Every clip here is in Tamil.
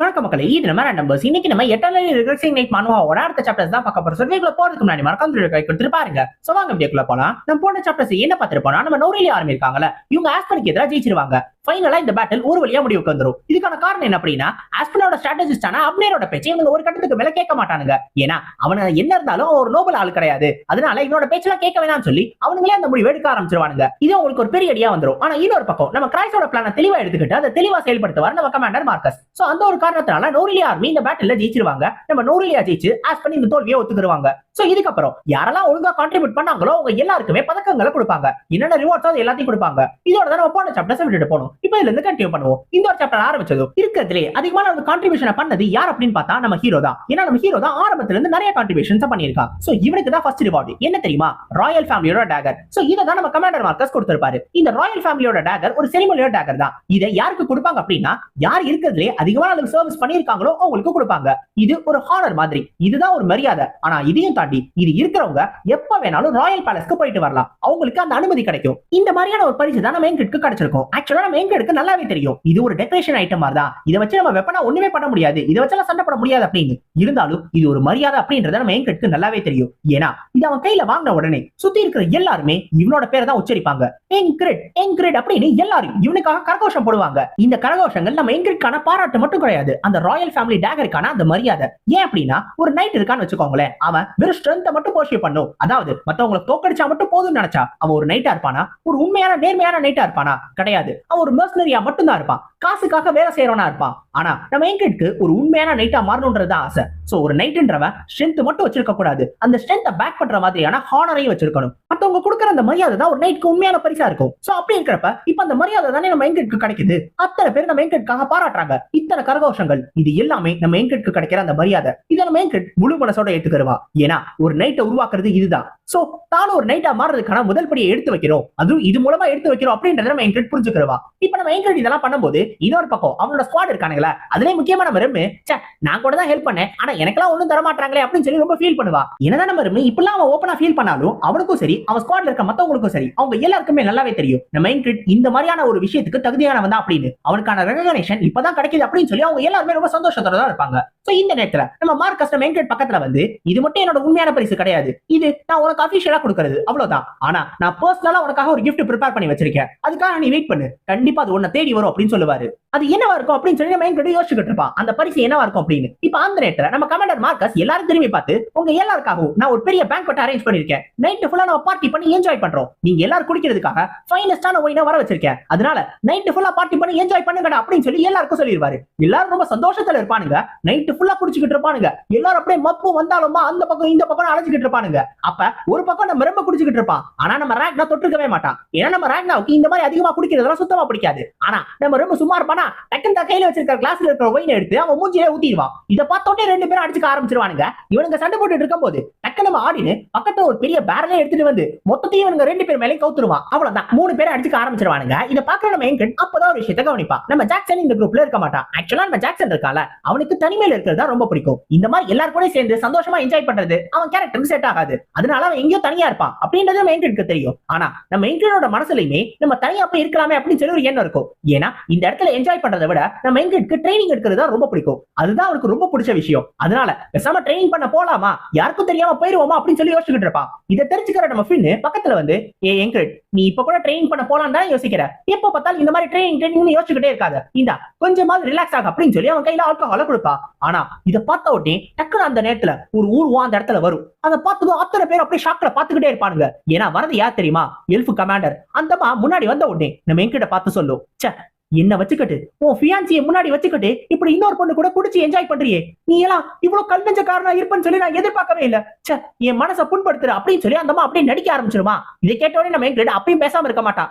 வணக்கம் மக்களே இது நம்ம நம்பர்ஸ் இன்னைக்கு நம்ம எட்டாம் ரிகர்சிங் நைட் மனுவாவோட அடுத்த சாப்டர்ஸ் தான் பார்க்க போறோம். சொல்லிக்குள்ள போறதுக்கு முன்னாடி மறக்காம கை கொடுத்துட்டு பாருங்க. சோ வாங்க வீடியோக்குள்ள போலாம். நம்ம போன சாப்டர்ஸ் என்ன பார்த்திருப்போம்னா நம்ம நோரிலி ஆர்மி இருக்காங்கல்ல இவங்க ஆஸ்பனுக்கு எதிராக ஜெயிச்சிருவாங்க. ஃபைனலா இந்த பேட்டில் ஒரு வழியா முடிவுக்கு வந்துரும். இதுக்கான காரணம் என்ன அப்படின்னா ஆஸ்பனோட ஸ்ட்ராட்டஜிஸ்டான அப்னேரோட பேச்சு இவங்க ஒரு கட்டத்துக்கு மேல கேட்க மாட்டானுங்க. ஏன்னா அவன என்ன இருந்தாலும் ஒரு நோபல் ஆள் கிடையாது. அதனால இவனோட பேச்செல்லாம் கேட்க வேணாம்னு சொல்லி அவனுங்களே அந்த முடிவு எடுக்க ஆரம்பிச்சிருவானுங்க. இது உங்களுக்கு ஒரு பெரிய அடியா வந்துடும் ஆனா இன்னொரு பக்கம் நம்ம கிரைஸோட பிளான தெளிவா எடுத்துக்கிட்டு அதை தெளிவா செயல்படுத்துவார் நம்ம கமாண்டர் மார்க்கஸ் சோ அந்த ஒரு காரணத்தினால நோரிலியா ஆர்மி இந்த பேட்டில் ஜெயிச்சிருவாங்க. நம்ம நோரிலியா ஜெயிச்சு ஆஸ் பண்ணி இந்த தோல்வியை ஒத்துக்குருவாங்க. சோ இதுக்கப்புறம் யாரெல்லாம் ஒழுங்கா கான்ட்ரிபியூட் பண்ணாங்களோ அவங்க எல்லாருக்குமே பதக்கங்களை கொடுப்பாங்க. என்னென்ன ரிவார்ட்ஸ் அது எல்லாத்தையும் கொடுப்பாங்க. இதோட தான் நம்ம போன சாப்டர்ஸ் விட்டுட்டு போனோம் இப்போ இதுல இருந்து கண்டினியூ பண்ணுவோம். இந்த ஒரு சாப்டர் ஆரம்பிச்சது இருக்கிறதுலே அதிகமான ஒரு கான்ட்ரிபியூஷன் பண்ணது யார் அப்படின்னு பார்த்தா நம்ம ஹீரோ தான். ஏன்னா நம்ம ஹீரோ தான் ஆரம்பத்துல இருந்து நிறைய கான்ட்ரிபியூஷன்ஸ் பண்ணியிருக்கான் சோ இவனுக்கு தான் ஃபர்ஸ்ட் ரிவார்டு என்ன தெரியுமா? ராயல் ஃபேமிலியோட டேகர் சோ இதை தான் நம்ம கமாண்டர் மார்க்கஸ் கொடுத்திருப்பாரு. இந்த ராயல் ஃபேமிலியோட டேகர் ஒரு செரிமோனியோட டேகர் தான். இதை யாருக்கு கொடுப்பாங்க அப்படின்னா யார் இருக்கிறதுலே அதிகமான அளவு சர்வீஸ் பண்ணியிருக்காங்களோ அவங்களுக்கு கொடுப்பாங்க. இது ஒரு ஹானர் மாதிரி. இதுதான் ஒரு மரியாதை. ஆனா இதையும் தாண்டி தாண்டி இது இருக்கிறவங்க எப்ப வேணாலும் ராயல் பேலஸ்க்கு போயிட்டு வரலாம். அவங்களுக்கு அந்த அனுமதி கிடைக்கும். இந்த மாதிரியான ஒரு பரிசு தான் நம்ம எங்கிட்டு கிடைச்சிருக்கும். ஆக்சுவலா நம்ம எங்கிட்டு நல்லாவே தெரியும். இது ஒரு டெக்கரேஷன் ஐட்டம் மாதிரி தான். இதை வச்சு நம்ம வெப்பனா ஒண்ணுமே பண்ண முடியாது. இதை வச்சு சண்டை போட முடியாது அப்படின்னு. இருந்தாலும் இது ஒரு மரியாதை அப்படின்றத நம்ம எங்கிட்டு நல்லாவே தெரியும். ஏன்னா இது அவன் கையில வாங்கின உடனே சுத்தி இருக்கிற எல்லாருமே இவனோட பேரை தான் உச்சரிப்பாங்க. எங்கிரிட் எங்கிரிட் அப்படின்னு எல்லாரும் இவனுக்காக கரகோஷம் போடுவாங்க. இந்த கரகோஷங்கள் நம்ம எங்கிரிட்கான பாராட்டு மட்டும் கிடையாது. அந்த ராயல் ஃபேமிலி டேகருக்கான அந்த மரியாதை. ஏன் அப்படின்னா ஒரு நைட் இருக்கான்னு வச்சுக்கோங்களேன். அவன் வெறும் ஸ்ட்ரென்த்தை மட்டும் போஷிய பண்ணும். அதாவது மத்தவங்களை தோக்கடிச்சா மட்டும் போதும்னு நினைச்சா அவன் ஒரு நைட்டா இருப்பானா? ஒரு உண்மையான நேர்மையான நைட்டா இருப்பானா? கிடையாது. அவன் ஒரு மர்சனரியா மட்டும் தான் இருப்பான். காசுக்காக வேலை செய்யறவனா இருப்பான். ஆனா நம்ம எங்கிட்டு ஒரு உண்மையான நைட்டா மாறணும்ன்றது தான் ஆசை. சோ ஒரு நைட்டுன்றவன் ஸ்ட்ரென்த் மட்டும் வச்சிருக்க கூடாது. அந்த ஸ்ட்ரென்த்தை பேக் பண்ற மாதிரியான ஹானரையும் வச்சிருக்கணும். மத்தவங்க கொடுக்குற அந்த மரியாதை தான் ஒரு நைட்க்கு உண்மையான பரிசா இருக்கும். சோ அப்படி இருக்கிறப்ப இப்ப அந்த மரியாதை தானே நம்ம எங்கிட்டு கிடைக்குது? அத்தனை பேர் நம்ம எங்கிட்டுக்காக பாராட்டுறாங்க. இத்தனை கரகோஷங்கள் இது எல்லாமே நம்ம எங்கிட்டு கிடைக்கிற அந்த மரியாதை இதை நம்ம எங்கிட் முழு மனசோட ஏத்துக்கிறவா ஏன்னா ஒரு நைட்டை உருவாக்குறது இதுதான். சோ தானும் ஒரு நைட்டா மாறதுக்கான முதல் படியை எடுத்து வைக்கிறோம். அதுவும் இது மூலமா எடுத்து வைக்கிறோம் அப்படின்றத நம்ம எங்கிட் புரிஞ்சுக்கிறவா இப்ப நம்ம எங்கட் இதெல்லாம் பண்ணும்போது இன்னொரு பக்கம் அவனோட ஸ்குவாட் இருக்கானுங்களா அதுலயே முக்கியமா நம்ம ரெம்மு நான் கூட தான் ஹெல்ப் பண்ணேன் ஆனா எனக்கெல்லாம் ஒண்ணும் தர மாட்டாங்களே அப்படின்னு சொல்லி ரொம்ப ஃபீல் பண்ணுவா. என்னதான் நம்ம ரெம்மு இப்பெல்லாம் அவன் ஓப்பனா ஃபீல் பண்ணாலும் அவனுக்கும் சரி அவன் ஸ்குவாட்ல இருக்க மத்தவங்களுக்கும் சரி அவங்க எல்லாருக்குமே நல்லாவே தெரியும். இந்த மைண்ட் கிரிட் இந்த மாதிரியான ஒரு விஷயத்துக்கு தகுதியானவன் தான் அப்படின்னு. அவனுக்கான ரெகனேஷன் இப்பதான் கிடைக்குது அப்படின்னு சொல்லி அவங்க எல்லாருமே ரொம்ப சந்தோஷத்தோட தான் இருப்பாங்க. சோ இந்த நேரத்துல நம்ம மார்க் கஸ்டம் மெயின் கிரிட் பக்கத்துல வந்து இது மட்டும் என்னோட உண்மையான பரிசு கிடையாது. இது நான் உனக்கு அபிஷியலா கொடுக்கறது. அவ்வளவுதான். ஆனா நான் பர்சனலா உனக்காக ஒரு கிஃப்ட் ப்ரிப்பேர் பண்ணி வச்சிருக்கேன். அதுக்காக நீ வெயிட் பண்ணு. கண்டிப்பா அது உன்னை தேடி வரும் அப்படின்னு சொல்லுவாரு. அது என்னவா இருக்கும் அப்படின்னு சொல்லி நம்ம எங்கிட்ட யோசிச்சுட்டு இருப்பான். அந்த பரிசு என்னவா இருக்கும் அப்படின்னு. இப்ப அந்த நேரத்துல நம்ம கமாண்டர் மார்க்கஸ் எல்லாரும் திரும்பி பார்த்து உங்க எல்லாருக்காகவும் நான் ஒரு பெரிய பேங்க் அரேஞ்ச் பண்ணிருக்கேன். நைட் ஃபுல்லா நம்ம பார்ட்டி பண்ணி என்ஜாய் பண்றோம். நீங்க எல்லாரும் குடிக்கிறதுக்காக ஃபைனஸ்டான ஒயினா வர வச்சிருக்கேன். அதனால நைட்டு ஃபுல்லா பார்ட்டி பண்ணி என்ஜாய் பண்ணுங்கடா அப்படின்னு சொல்லி எல்லாருக்கும் சொல்லிடுவாரு எல்லாரும் ரொம்ப சந்தோஷத்துல இருப்பானுங்க. நைட்டு ஃபுல்லா குடிச்சுக்கிட்டு இருப்பானுங்க. எல்லாரும் அப்படியே மப்பு வந்தாலுமா அந்த பக்கம் இந்த பக்கம் அழைச்சிக்கிட்டு இருப்பானுங்க. அப்ப ஒரு பக்கம் நம்ம ரொம்ப குடிச்சுக்கிட்டு இருப்பான். ஆனா நம்ம ரேக்னா தொட்டுக்கவே மாட்டான். ஏன்னா நம்ம ரேக்னாவுக்கு இந்த மாதிரி அதிகமா குடிக்கிறதெல்லாம் சுத்தமா பிடிக்காது. ஆனா நம்ம ரொம்ப சும்மா இருப்பானா டக்குன்னு கையில வச்சிருக்கிற கிளாஸ்ல இருக்கிற ஒயின் எடுத்து அவன் மூஞ்சிலே ஊத்திடுவான். இதை பார்த்தோட்டே ரெண்டு பேரும் அடிச்சுக்க ஆரம்பிச்சிருவானுங்க. இவனுங்க சண்டை போட்டுட்டு இருக்கும்போது டக்கு நம்ம ஆடினு பக்கத்துல ஒரு பெரிய பேரலே எடுத்துட்டு வந்து மொத்தத்தையும் இவங்க ரெண்டு பேர் மேலே கவுத்துருவான் அவ்வளவுதான். மூணு பேரை அடிச்சுக்க ஆரம்பிச்சிருவானுங்க. இதை பாக்குற நம்ம எங்கன் அப்பதான் ஒரு விஷயத்த கவனிப்பா. நம்ம ஜாக்சன் இந்த குரூப்ல இருக்க மாட்டான். ஆக்சுவலா நம்ம ஜாக்சன் இருக்கால அவனுக்கு தனிமையில இருக்கிறது தான் ரொம்ப பிடிக்கும். இந்த மாதிரி எல்லாரும் கூட சேர்ந்து சந்தோஷமா என்ஜாய் பண்றது அவன் கேரக்டருக்கு செட் ஆகாது. அதனால அவன் எங்கேயோ தனியா இருப்பான். அப்படின்றது நம்ம எங்கனுக்கு தெரியும். ஆனா நம்ம எங்கனோட மனசுலயுமே நம்ம தனியா போய் இருக்கலாமே அப்படின்னு சொல்லி ஒரு எண்ணம் இருக்கும். ஏன்னா இந்த இடத்துல என்ஜாய் பண்றதை விட நம்ம எங்களுக்கு ட்ரைனிங் எடுக்கிறது தான் ரொம்ப பிடிக்கும். அதுதான் அவனுக்கு ரொம்ப பிடிச்ச விஷயம். அதனால பேசாம ட்ரைனிங் பண்ண போலாமா? யாருக்கும் தெரியாம போயிருவோமா? அப்படின்னு சொல்லி யோசிச்சுக்கிட்டு இருப்பான். இதை தெரிஞ்சுக்கிற நம்ம அப்படின்னு பக்கத்துல வந்து ஏ என்கிரட் நீ இப்ப கூட ட்ரைனிங் பண்ண போலாம் தான் யோசிக்கிற? எப்ப பார்த்தாலும் இந்த மாதிரி ட்ரைனிங் ட்ரைனிங் யோசிச்சுக்கிட்டே இருக்காத. இந்தா கொஞ்சமாவது ரிலாக்ஸ் ஆகும் அப்படின்னு சொல்லி அவன் கையில ஆல்கஹால கொடுப்பா. ஆனா இதை பார்த்த உடனே டக்குனு அந்த நேரத்துல ஒரு ஊர்வா அந்த இடத்துல வரும். அதை பார்த்ததும் அத்தனை பேர் அப்படியே ஷாக்ல பாத்துக்கிட்டே இருப்பானுங்க. ஏன்னா வரது யார் தெரியுமா? எல்ஃபு கமாண்டர் அந்தமா முன்னாடி வந்த உடனே நம்ம என்கிட்ட பார்த்து சொல்லும் சே என்ன வச்சுக்கிட்டு உன் ஃபியான்சியை முன்னாடி வச்சுக்கிட்டு இப்படி இன்னொரு பொண்ணு கூட குடிச்சு என்ஜாய் பண்றியே. நீ எல்லாம் இவ்வளவு கல்வெஞ்ச காரணம் இருப்பேன்னு சொல்லி நான் எதிர்பார்க்கவே இல்ல. சே என் மனசை புண்படுத்துற அப்படின்னு சொல்லி அந்தம்மா அப்படியே நடிக்க ஆரம்பிச்சிருமா இதை கேட்ட உடனே நம்ம எங்கிட்ட அப்பயும் பேசாம இருக்க மாட்டா.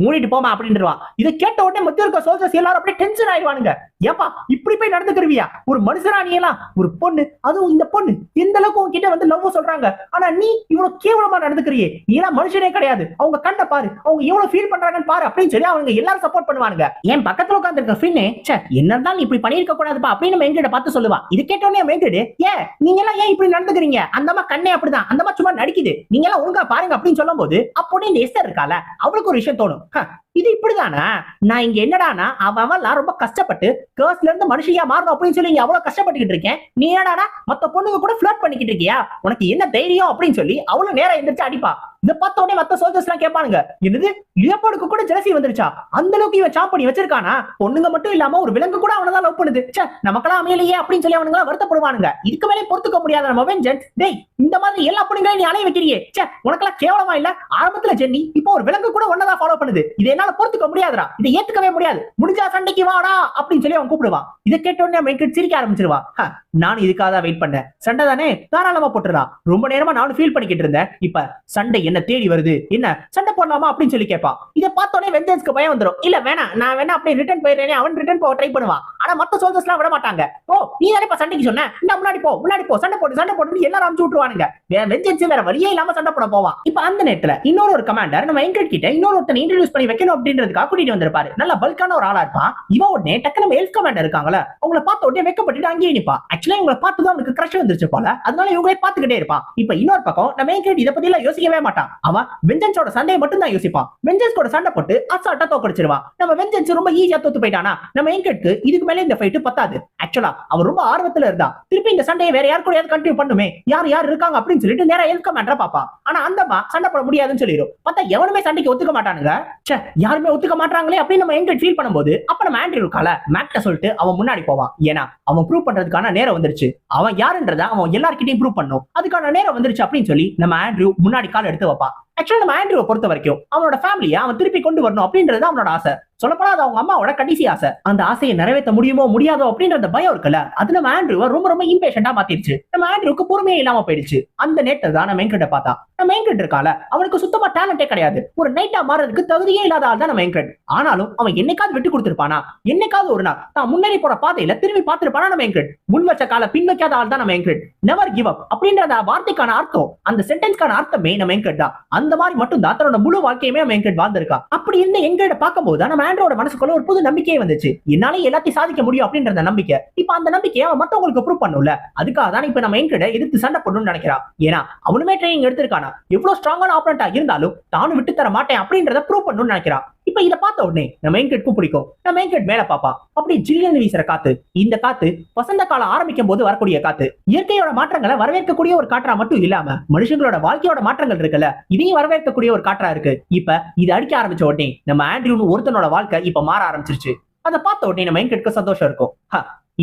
மூடிட்டு போமா அப்படின்றவா இதை கேட்ட உடனே மத்திய இருக்க சோல்ஜர்ஸ் எல்லாரும் அப்படியே டென்ஷன் ஆயிடுவானுங்க. ஏப்பா இப்படி போய் நடந்துக்கிருவியா? ஒரு மனுஷனா நீ எல்லாம்? ஒரு பொண்ணு. அதுவும் இந்த பொண்ணு. எந்த அளவுக்கு உங்ககிட்ட வந்து லவ் சொல்றாங்க? ஆனா நீ இவ்வளவு கேவலமா நடந்துக்கிறியே. நீ எல்லாம் மனுஷனே கிடையாது. அவங்க கண்ட பாரு. அவங்க எவ்வளவு ஃபீல் பண்றாங்கன்னு பாரு. அப்படின்னு சொல்லி அவங்க எல்லாரும் சப்போர்ட் பண்ணுவானுங்க. என் பக்கத்துல உட்கார்ந்து இருக்க ஃபின்னு சே என்னதான் நீ இப்படி பண்ணிருக்க கூடாதுப்பா அப்படின்னு நம்ம எங்கிட்ட பார்த்து சொல்லுவா. இது கேட்ட உடனே ஏ நீங்க எல்லாம் ஏன் இப்படி நடந்துக்கிறீங்க? அந்தமா கண்ணே அப்படிதான். அந்தமா சும்மா நடிக்குது. நீங்க எல்லாம் ஒழுங்கா பாருங்க அப்படின்னு சொல்லும் போது அப்போதே இந்த எஸ்தர் இருக்கால அவளுக்கு ஒரு விஷயம் தோணும். ha, இது இப்படிதானே? நான் இங்க என்னடானா அவன் ரொம்ப கஷ்டப்பட்டு கேர்ஸ்ல இருந்து மனுஷியா மாறணும் அப்படின்னு சொல்லி இங்க அவ்வளவு கஷ்டப்பட்டுக்கிட்டு இருக்கேன். நீ என்னடானா மத்த பொண்ணுங்க கூட ஃபிளட் பண்ணிக்கிட்டு இருக்கியா? உனக்கு என்ன தைரியம் அப்படின்னு சொல்லி அவ்வளவு நேரம் எந்திரிச்சு அடிப்பா. இத பார்த்த உடனே மத்த சோல்ஜர்ஸ் எல்லாம் கேட்பானுங்க என்னது லியோபார்டுக்கு கூட ஜெலசி வந்துருச்சா? அந்த அளவுக்கு இவன் சாப் பண்ணி வச்சிருக்கானா? பொண்ணுங்க மட்டும் இல்லாம ஒரு விலங்கு கூட அவனதான் லவ் பண்ணுது. சே நமக்கெல்லாம் அமையலையே அப்படின்னு சொல்லி அவனுங்க வருத்தப்படுவானுங்க. இதுக்கு மேலே பொறுத்துக்க முடியாத நம்ம வெஞ்சன்ஸ் டேய் இந்த மாதிரி எல்லா பொண்ணுங்களையும் நீ அலைய வைக்கிறியே. ச்சே உனக்கெல்லாம் கேவலமா இல்ல? ஆரம்பத்துல ஜென்னி இப்போ ஒரு விலங்கு கூட ஒன்னதான் ஃபாலோ பண்ணுது. இது என்னால பொறுத்துக்க முடியாதுடா. இதை ஏத்துக்கவே முடியாது. முடிஞ்சா சண்டைக்கு வாடா அப்படின்னு சொல்லி அவன் கூப்பிடுவான் இதை கேட்ட சிரிக்க ஆரம்பிச்சிருவா. நான் இதுக்காக தான் வெயிட் பண்ணேன் சண்டை தானே? தாராளமா போட்டுடலாம் ரொம்ப நேரமா நானும் ஃபீல் பண்ணிக்கிட்டு இருந்தேன். இப்ப சண்டை என்ன தேடி வருது? என்ன? சண்டை போடலாமா? அப்படின்னு சொல்லி கேட்பான் இதை பார்த்தோன்னே வெஞ்சன்ஸ்க்கு பயம் வந்துரும். இல்ல வேணாம். நான் வேணா அப்படியே ரிட்டர்ன் போயிடுறேன். அவன் ரிட்டர்ன் போக ட்ரை பண்ணுவான் ஆனா மத்த சோல்ஜர்ஸ் எல்லாம் விட மாட்டாங்க. ஓ நீ தானே இப்ப சண்டைக்கு சொன்ன? இந்த முன்னாடி போ. முன்னாடி போ. சண்டை போட்டு சண்டை போட்டு எல்லாரும் அமுச்சு விட்டுருவானுங்க. வேற வெஞ்சன்ஸ் வேற வழியே இல்லாம சண்டை போட போவான் இப்ப அந்த நேரத்துல இன்னொரு ஒரு கமாண்டர் நம்ம எங்கட் கிட்ட இன்னொரு ஒருத்தனை இன்ட்ரடியூஸ் பண்ணி வைக்கணும் வேணும் அப்படின்றதுக்காக கூட்டிட்டு வந்திருப்பாரு. நல்ல பல்கான ஒரு ஆளா இருப்பான். இவன் உடனே டக்கு நம்ம எல்ஃப் கமாண்டர் இருக்காங்கல்ல அவங்களை பார்த்த உடனே வெக்கப்பட்டுட்டு அங்கேயே நிப்பா. ஆக்சுவலா இவங்களை பார்த்து தான் அவனுக்கு கிரஷ் வந்துருச்சு போல அதனால இவங்களே பார்த்துக்கிட்டே இருப்பான். இப்ப இன்னொரு பக்கம் நம்ம எங்கட் இதை பத்தி எல்லாம் யோசிக்கவே மாட்டான். அவன் வெஞ்சன்ஸோட சண்டையை மட்டும் தான் யோசிப்பான். வெஞ்சன்ஸ் கூட சண்டை போட்டு அசால்ட்டா தோக்கடிச்சிருவான். நம்ம வெஞ்சன்ஸ் ரொம்ப ஈஸியா தோத்து போயிட்டானா நம்ம எங்கட்க்கு இதுக்கு மேல இந்த ஃபைட்டு பத்தாது. ஆக்சுவலா அவர் ரொம்ப ஆர்வத்துல இருந்தா திருப்பி இந்த சண்டையை வேற யார் கூட கண்டினியூ பண்ணுமே. யார் யார் இருக்காங்க அப்படின்னு சொல்லிட்டு நேரம் எல்ஃப் கமாண்டரா பாப்பான் ஆனா அந்தமா சண்டை போட முடியாதுன்னு சொல்லிடும் பார்த்தா எவனுமே சண்டைக்கு ஒத்துக்க மாட்டானுங்க. யாருமே ஒத்துக்க மாட்டாங்களே அப்படின்னு நம்ம எங்க ஃபீல் பண்ணும்போது அப்ப நம்ம ஆண்ட்ரியூ கால மேக்ட சொல்லிட்டு அவன் முன்னாடி போவான். ஏன்னா அவன் ப்ரூவ் பண்றதுக்கான நேரம் வந்துருச்சு. அவன் யாருன்றத அவன் எல்லார்கிட்டயும் ப்ரூவ் பண்ணும். அதுக்கான நேரம் வந்துருச்சு அப்படின்னு சொல்லி நம்ம ஆண்ட்ரியூ முன்னாடி கால எடுத்து வைப்பான். ஆக்சுவலாக நம்ம ஆண்ட்ரியூவை பொறுத்த வரைக்கும் அவனோட ஃபேமிலியை அவன் திருப்பி கொண்டு வரணும் அப்படின்றது அவனோட ஆசை. சொல்லப்போனா அது அவங்க அம்மாவோட கடைசி ஆசை. அந்த ஆசையை நிறைவேற்ற முடியுமோ முடியாதோ அப்படின்ற பயம் இருக்குல்ல? அது நம்ம ஆண்ட்ரூவை ரொம்ப ரொம்ப இம்பேஷண்டா மாத்திருச்சு. நம்ம ஆண்ட்ரூக்கு பொறுமையே இல்லாம போயிடுச்சு. அந்த நேட்டை தான் நம்ம எங்கிட்ட பார்த்தா நம்ம எங்கிட்ட இருக்கால அவனுக்கு சுத்தமா டேலண்டே கிடையாது. ஒரு நைட்டா மாறதுக்கு தகுதியே இல்லாத ஆள் தான் நம்ம எங்கிட் ஆனாலும் அவன் என்னைக்காவது விட்டு கொடுத்திருப்பானா? என்னைக்காவது ஒரு நாள் தான் முன்னேறி போற பாதையில திரும்பி பார்த்திருப்பானா நம்ம எங்கிட் முன் வச்ச கால பின் வைக்காத ஆள் தான் நம்ம எங்கிட் நெவர் கிவ் அப் அப்படின்ற அந்த வார்த்தைக்கான அர்த்தம் அந்த சென்டென்ஸ்க்கான அர்த்தமே நம்ம எங்கிட் தான். அந்த மாதிரி மட்டும் தான் தன்னோட முழு வாழ்க்கையுமே நம்ம வாழ்ந்திருக்கா. அப்படி இருந்த எங்கட பார்க்கும்போது நம்ம ஆண்ட்ரோட மனசுக்குள்ள ஒரு புது நம்பிக்கையே வந்துச்சு. என்னால எல்லாத்தையும் சாதிக்க முடியும் அப்படின்ற அந்த நம்பிக்கை. இப்ப அந்த நம்பிக்கையை அவன் மத்தவங்களுக்கு ப்ரூவ் பண்ணும்ல. அதுக்காக தான் இப்ப நம்ம எங்கட எதிர்த்து சண்டை போடணும்னு நினைக்கிறான் ஏன்னா அவனுமே ட்ரைனிங் எடுத்திருக்கானா? எவ்வளவு ஸ்ட்ராங்கான ஆப்பரண்டா இருந்தாலும் தானும் விட்டு தர மாட்டேன் அப்படின்றத ப்ரூவ் பண்ணணும்னு நினைக்கிறான் இப்ப இத பார்த்த உடனே நம்ம எங்கிட்க்கும் பிடிக்கும். நம்ம எங்கிட் மேல பாப்பா அப்படி ஜில்லுன்னு வீசுற காத்து இந்த காத்து வசந்த காலம் ஆரம்பிக்கும் போது வரக்கூடிய காத்து இயற்கையோட மாற்றங்களை வரவேற்கக்கூடிய ஒரு காற்றா மட்டும் இல்லாம மனுஷங்களோட வாழ்க்கையோட மாற்றங்கள் இருக்குல்ல இதையும் வரவேற்கக்கூடிய ஒரு காற்றா இருக்கு. இப்ப இது அடிக்க ஆரம்பிச்ச உடனே நம்ம ஆண்ட்ரியூன்னு ஒருத்தனோட வாழ்க்கை இப்ப மாற ஆரம்பிச்சிருச்சு. அதை பார்த்த உடனே நம்ம எங்கிட்ட சந்தோஷம் இருக்கும்.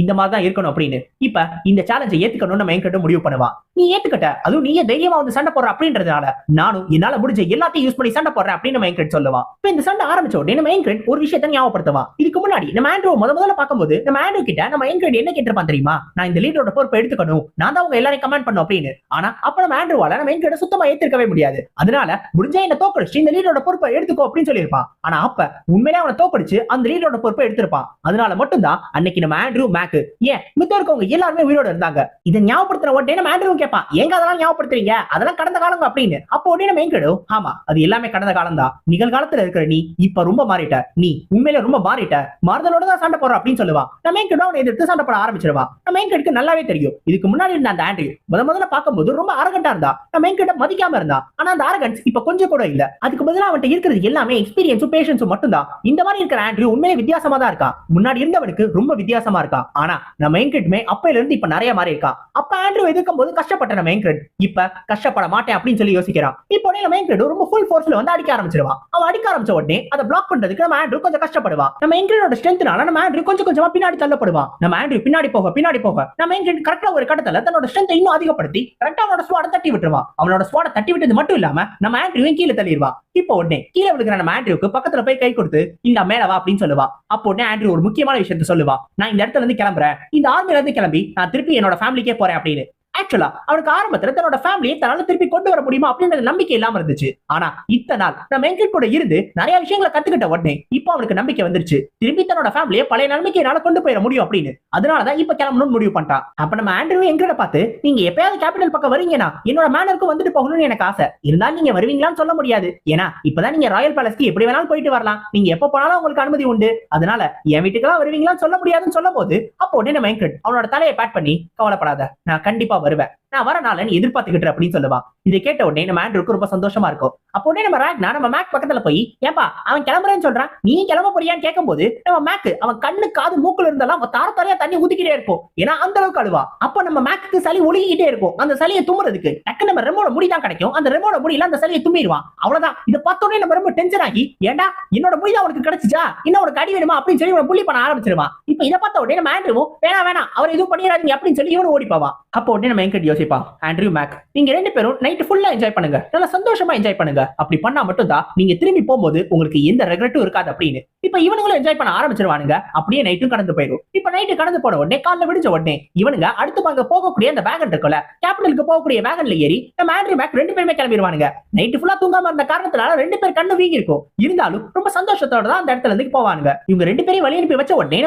இந்த மாதிரி தான் இருக்கணும் அப்படின்னு. இப்ப இந்த சேலஞ்சை ஏத்துக்கணும்னு நம்ம என்கிட்ட முடிவு பண்ணுவான் நீ ஏத்துக்கிட்ட. அதுவும் நீ தைரியமா வந்து சண்டை போடுற அப்படின்றதுனால நானும் என்னால முடிஞ்ச எல்லாத்தையும் யூஸ் பண்ணி சண்டை போடுறேன் அப்படின்னு நம்ம என்கிட்ட சொல்லுவான் இப்ப இந்த சண்டை ஆரம்பிச்ச உடனே நம்ம என்கிட்ட ஒரு விஷயத்த ஞாபகப்படுத்துவான் இதுக்கு முன்னாடி நம்ம ஆண்ட்ரோ முத முதல்ல பார்க்கும்போது நம்ம ஆண்ட்ரோ கிட்ட நம்ம என்கிட்ட என்ன கேட்டிருப்பான் தெரியுமா? நான் இந்த லீடரோட பொறுப்பை எடுத்துக்கணும். நான் தான் உங்க எல்லாரையும் கமெண்ட் பண்ணும் அப்படின்னு. ஆனா அப்ப நம்ம ஆண்ட்ரோவால நம்ம என்கிட்ட சுத்தமா ஏத்திருக்கவே முடியாது. அதனால முடிஞ்சா என்ன தோக்கடிச்சு இந்த லீடரோட பொறுப்பை எடுத்துக்கோ அப்படின்னு சொல்லியிருப்பான். ஆனா அப்ப உண்மையிலே அவனை தோக்கடிச்சு அந்த லீடரோட பொறுப்பை எடுத்திருப்பான். அதனால மட்டும்தான் அன்னைக்கு நம்ம ஆண்ட்ரூ மேக்கு ஏன்? மித்தம் இருக்கவங்க எல்லாருமே உயிரோட இருந்தாங்க. இதை ஞாபகப்படுத்துற உடனே நம்ம ஆண்ட்ரூ கேட்பான் எங்க அதெல்லாம் ஞாபகப்படுத்துறீங்க? அதெல்லாம் கடந்த காலங்க அப்படின்னு. அப்போ உடனே நம்ம எங்கடு ஆமா அது எல்லாமே கடந்த காலம் தான் நிகழ்காலத்துல இருக்கிற நீ இப்ப ரொம்ப மாறிட்ட. நீ உண்மையில ரொம்ப மாறிட்ட. மாறுதலோட தான் சண்டை போற அப்படின்னு சொல்லுவான். நம்ம எங்கடு அவனை எதிர்த்து சண்டை போட ஆரம்பிச்சிருவான் நம்ம எங்கடுக்கு நல்லாவே தெரியும். இதுக்கு முன்னாடி இருந்த அந்த ஆண்ட்ரூ முத முதல்ல பார்க்கும்போது ரொம்ப அரகண்டா இருந்தா நம்ம எங்கிட்ட மதிக்காம இருந்தா ஆனா அந்த அரகன்ஸ் இப்ப கொஞ்சம் கூட இல்ல. அதுக்கு பதிலாக அவன்கிட்ட இருக்கிறது எல்லாமே எக்ஸ்பீரியன்ஸும் பேஷன்ஸும் மட்டும்தான். இந்த மாதிரி இருக்கிற ஆண்ட்ரூ உண்மையிலே வித்தியாசமா தான் இருக்கான். முன்னாடி இருந்தவனுக்கு ரொம்ப வித்தியாசமா இருக்கான். இருக்கான் ஆனா நம்ம எங்கிட்டுமே அப்பையில இருந்து இப்ப நிறைய மாறி இருக்கான் அப்ப ஆண்ட்ரூ எதிர்க்கும் போது கஷ்டப்பட்ட நம்ம எங்கிட் இப்ப கஷ்டப்பட மாட்டேன் அப்படின்னு சொல்லி யோசிக்கிறான் இப்போ நம்ம எங்கிட் ரொம்ப ஃபுல் ஃபோர்ஸ்ல வந்து அடிக்க ஆரம்பிச்சிருவான் அவன் அடிக்க ஆரம்பிச்ச உடனே அதை பிளாக் பண்றதுக்கு நம்ம ஆண்ட்ரூ கொஞ்சம் கஷ்டப்படுவான் நம்ம எங்கிட்டோட ஸ்ட்ரென்த்னால நம்ம ஆண்ட்ரூ கொஞ்சம் கொஞ்சமா பின்னாடி தள்ளப்படுவான் நம்ம ஆண்ட்ரூ பின்னாடி போக பின்னாடி போக நம்ம எங்கிட் கரெக்டா ஒரு கட்டத்துல தன்னோட ஸ்ட்ரென்த் இன்னும் அதிகப்படுத்தி கரெக்டா அவனோட ஸ்வாட தட்டி விட்டுருவான் அவனோட ஸ்வாட தட்டி விட்டது மட்டும் இல்லாம நம்ம ஆண்ட்ரூவையும் கீழே தள்ளிடுவான் இப்போ உடனே கீழே விழுகிற நம்ம ஆண்ட்ரூக்கு பக்கத்துல போய் கை கொடுத்து இந்த மேலவா அப்படின்னு சொல்லுவா. அப்போ உடனே ஆண்ட்ரூ ஒரு முக்கியமான விஷயத்த சொல்லுவா. நான் இந்த இடத்துல இருந்து கிளம்புறேன் இந்த ஆர்மில இருந்து கிளம்பி நான் திருப்பி என்னோட ஃபேமிலிக்கே போறேன் அப்படின்னு. ஆக்சுவலா அவனுக்கு ஆரம்பத்துல தன்னோட ஃபேமிலியை தன்னால திருப்பி கொண்டு வர முடியுமா அப்படின்ற நம்பிக்கை இல்லாம இருந்துச்சு. ஆனா இத்தனை நாள் நம்ம எங்கிட்ட கூட இருந்து நிறைய விஷயங்களை கத்துக்கிட்ட உடனே இப்போ அவனுக்கு நம்பிக்கை வந்துருச்சு. திருப்பி தன்னோட ஃபேமிலியை பழைய நம்பிக்கை என்னால கொண்டு போயிட முடியும் அப்படின்னு. அதனாலதான் இப்ப கிளம்பணும்னு முடிவு பண்ணிட்டான். அப்ப நம்ம ஆண்ட்ரியூ எங்கிட்ட பார்த்து நீங்க எப்பயாவது கேபிட்டல் பக்கம் வரீங்கன்னா என்னோட மேனருக்கு வந்துட்டு போகணும்னு எனக்கு ஆசை. இருந்தாலும் நீங்க வருவீங்களான்னு சொல்ல முடியாது. ஏன்னா இப்பதான் நீங்க ராயல் பேலஸ்க்கு எப்படி வேணாலும் போயிட்டு வரலாம். நீங்க எப்ப போனாலும் உங்களுக்கு அனுமதி உண்டு. அதனால என் வீட்டுக்கெல்லாம் வருவீங்களான்னு சொல்ல முடியாதுன்னு சொல்லும் போது அப்போ உடனே நம்ம எங்கட் அவனோட தலையை பேட் பண்ணி கவலைப்படாத. நான் கண்டிப்பா வருவேன் நான் வர நாள நீ எதிர்பார்த்துக்கிட்டு அப்படின்னு சொல்லுவான் இதை கேட்ட உடனே நம்ம ஆண்ட்ருக்கு ரொம்ப சந்தோஷமா இருக்கும். அப்போ உடனே நம்ம ரேக்னா நம்ம மேக் பக்கத்துல போய் ஏப்பா அவன் கிளம்புறேன்னு சொல்றான். நீ கிளம்ப போறியான்னு கேட்கும்போது நம்ம மேக் அவன் கண்ணு காது மூக்குல இருந்தெல்லாம் அவன் தார தாரையா தண்ணி ஊத்திக்கிட்டே இருக்கும் ஏன்னா அந்த அளவுக்கு அழுவா. அப்ப நம்ம மேக்கு சளி ஒழுகிக்கிட்டே இருக்கும். அந்த சளியை தும்புறதுக்கு டக்கு நம்ம ரெமோட முடி தான் கிடைக்கும். அந்த ரெமோட முடியல அந்த சளியை தும்பிடுவான். அவ்வளவுதான். இதை பார்த்தோன்னே நம்ம ரொம்ப டென்ஷன் ஆகி ஏண்டா என்னோட முடி தான் உனக்கு கிடைச்சிச்சா? இன்னும் உனக்கு அடி வேணுமா? அப்படின்னு சொல்லி புள்ளி பண்ண ஆரம்பிச்சிருவான். இப்ப இதை பார்த்த உடனே நம்ம ஆண்ட்ரூவும் வேணா வேணாம் அவர் எதுவும் பண்ணிடாதீங்க அப்படின்னு சொல்லி இவனு ஓடி அப்போ உடனே நம்ம எங்கிட்ட யோசிப்பான் ஆண்ட்ரியூ மேக் நீங்க ரெண்டு பேரும் நைட் ஃபுல்லா என்ஜாய் பண்ணுங்க. நல்லா சந்தோஷமா என்ஜாய் பண்ணுங்க. அப்படி பண்ணா மட்டும் தான் நீங்க திரும்பி போகும்போது உங்களுக்கு எந்த ரெக்ரெட்டும் இருக்காது அப்படின்னு. இப்ப இவனுங்களும் என்ஜாய் பண்ண ஆரம்பிச்சிருவானுங்க. அப்படியே நைட்டும் கடந்து போயிடும் இப்ப நைட்டு கடந்து போன உடனே காலைல விடிஞ்ச உடனே இவனுங்க அடுத்து பாங்க போகக்கூடிய அந்த வேகன் இருக்குல்ல கேபிட்டலுக்கு போகக்கூடிய வேகன்ல ஏறி நம்ம ஆண்ட்ரியூ மேக் ரெண்டு பேருமே கிளம்பிடுவானுங்க நைட்டு ஃபுல்லா தூங்காம இருந்த காரணத்தினால ரெண்டு பேர் கண்ணு வீங்கி இருக்கும். இருந்தாலும் ரொம்ப சந்தோஷத்தோட தான் அந்த இடத்துல இருந்து போவானுங்க. இவங்க ரெண்டு பேரையும் வழி அனுப்பி வச்ச உடனே